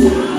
ม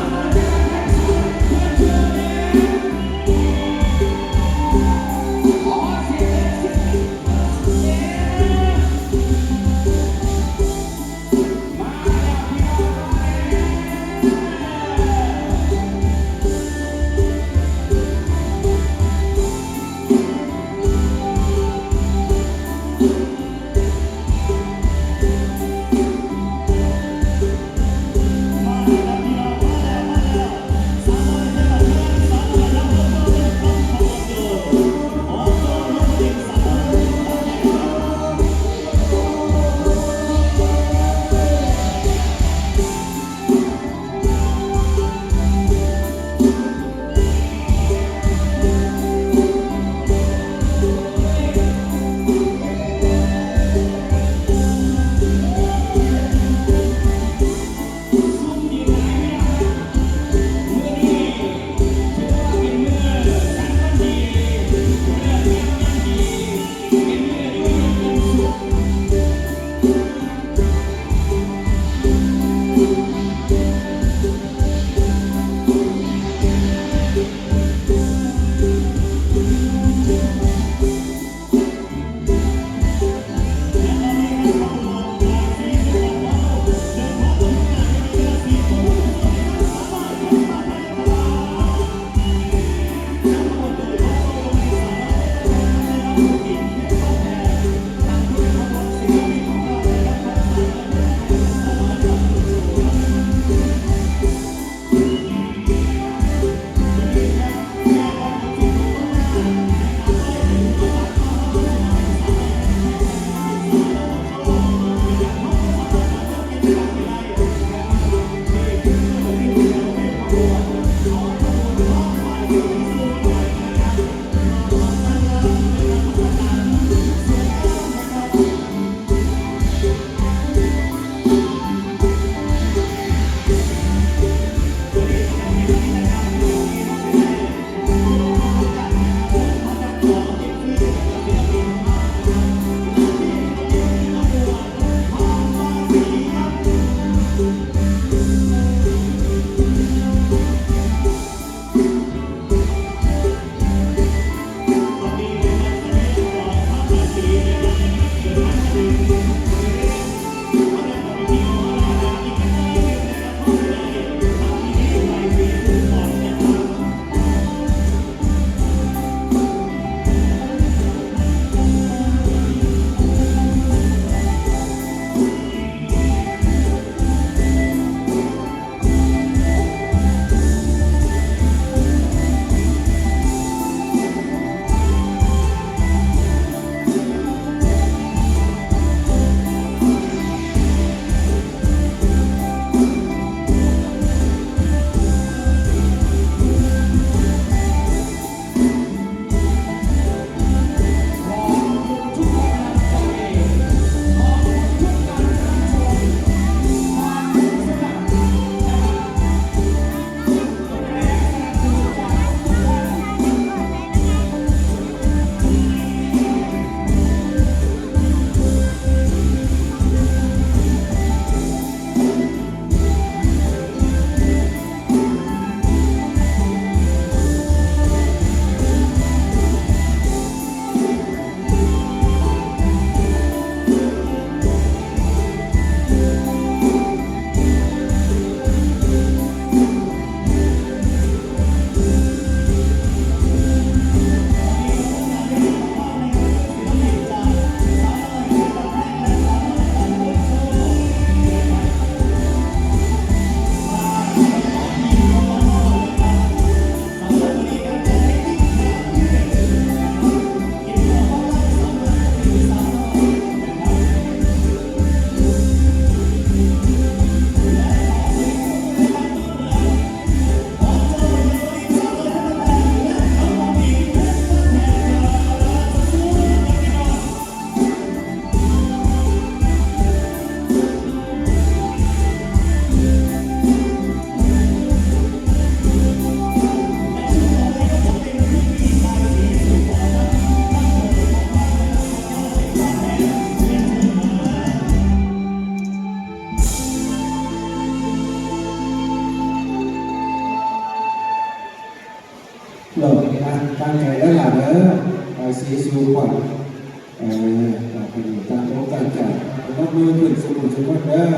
เออต่อไปนี้ตั้งโอกาสจัดยกมือขึ้นสมุนสมุนเด้อ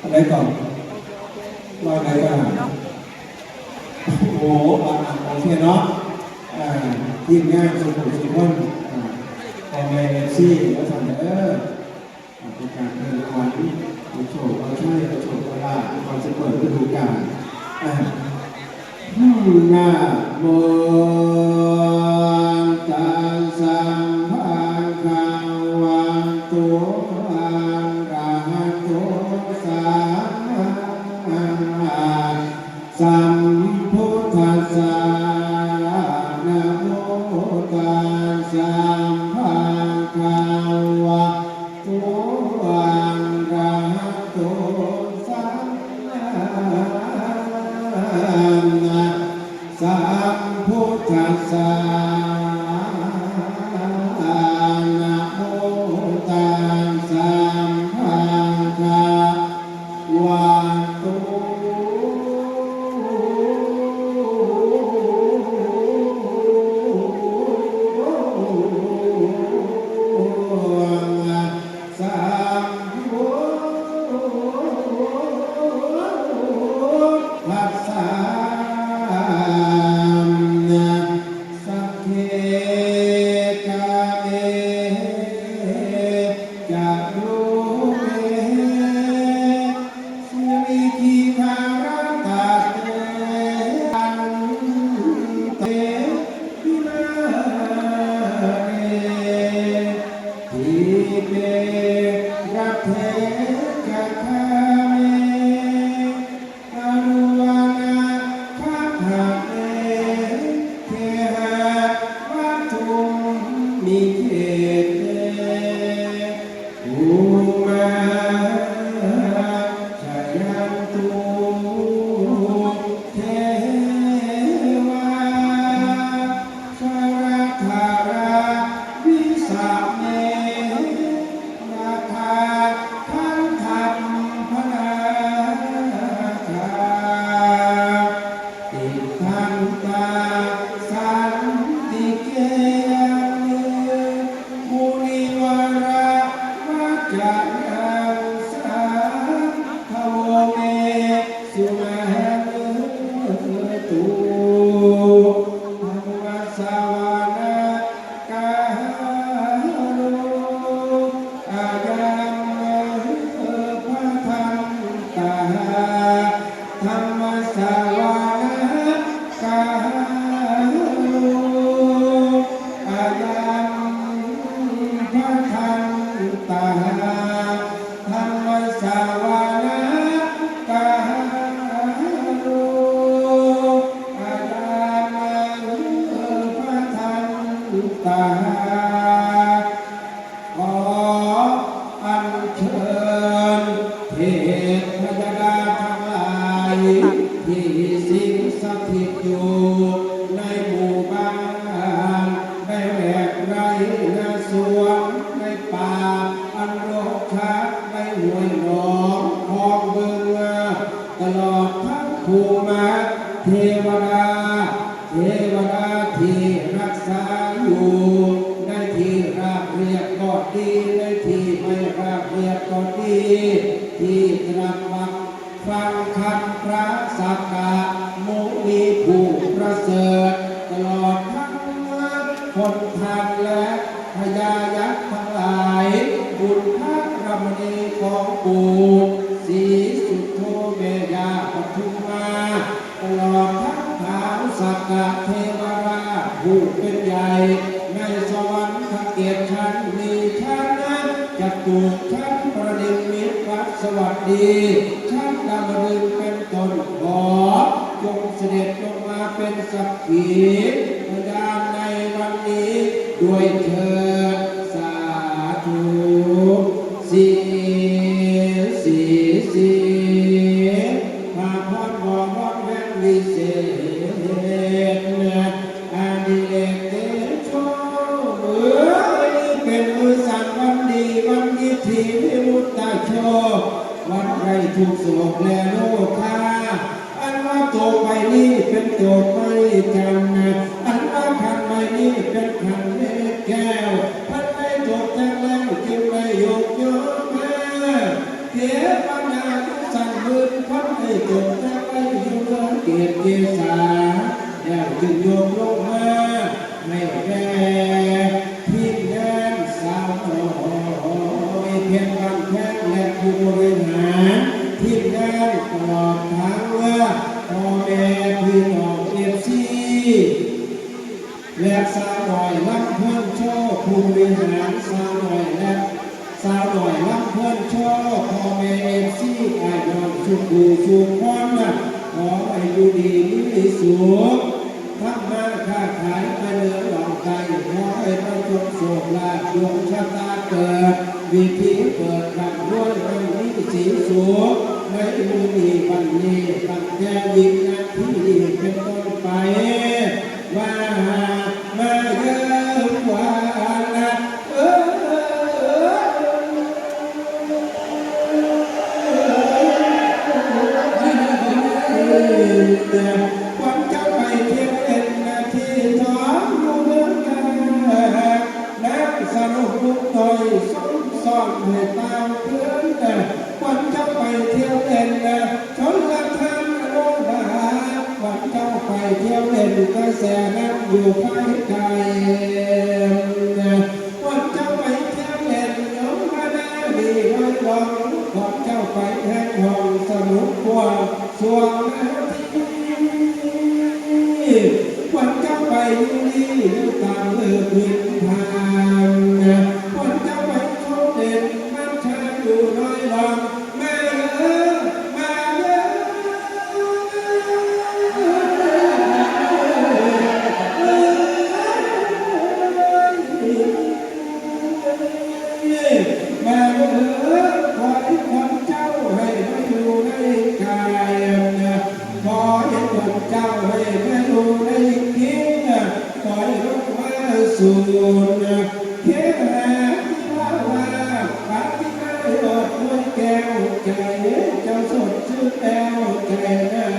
อะไรก่อนว่าอะไรกันโอ้โหโอเคเนาะอ่าทีมงานสมุนสมุนอ่าพอแม่เอซีแล้วทำเด้ออ่าเป็นการเงินขวัญเอาโชคเอาชัยเอาโชคเอาลาความจะเปิดฤดูกาล อ่านะโม ท ที่สิงสถิตอยู่ในหมู่บ้านในแวกไรนาสวนในป่า อันรกชัดในห้วยหนองคลองเบึงตลอดทั้งภูมิเทวดา เทวดาที่รักษาอยู่ ในที่ราบเรียบก็ดี ในที่ไม่ราบเรียบก็ดี ที่ตรัสฟัง ฟังคำพระสักกะมุนีผู้ประเสริฐตลอดทั้งคนทันและพญายักษ์ทั้งหลาย บุญพระรมณีของปู่ศรีสุโธเมยาปทุมมา ตลอดทั้งเท้าสักกะเทวราชผู้เป็นใหญ่ในสวรรค์ทั้งเกียรติชั้นมีชั้นนั้นจะตูกชั้นประดิษฐ์มิตรวัดสวัสดีชั้น กำรึงเป็นตนขอจงเสด็จลงมาเป็นสักขีพยานในวันนี้ด้วยเถิด ตกทักไปยกเลิกเกียรติเกษาแล้วจึงโยมลงมาไม่แก้ ปู่สู่ควนะขออายุดีมีสุขทั้งมาค้าขายมาเนื้อหลอกใจขอให้ประสบโชคลาภดวงชะตาเกิดวิธีเปิดขับรวยมันนี้สีสุขในมือนี้วันนี้ตั้งแต่วินาทีนี้เป็นต้นไป เที่ยวเล่นกระแสน้ำอยู่ภายใต้วันเจ้าไปเที่ยวนน้องมาได้ดีวันลองวันเจ้าไปแห่งห้องสนุกกว่าสวงน้ำที่วันเจ้าไปอยู่นตามเลือกเงินทางวันเจ้าไปชมเด่นน้ำชาอยู่น้อยลอง วแก่เจ้าสดชื่อแก้วแก่หน้า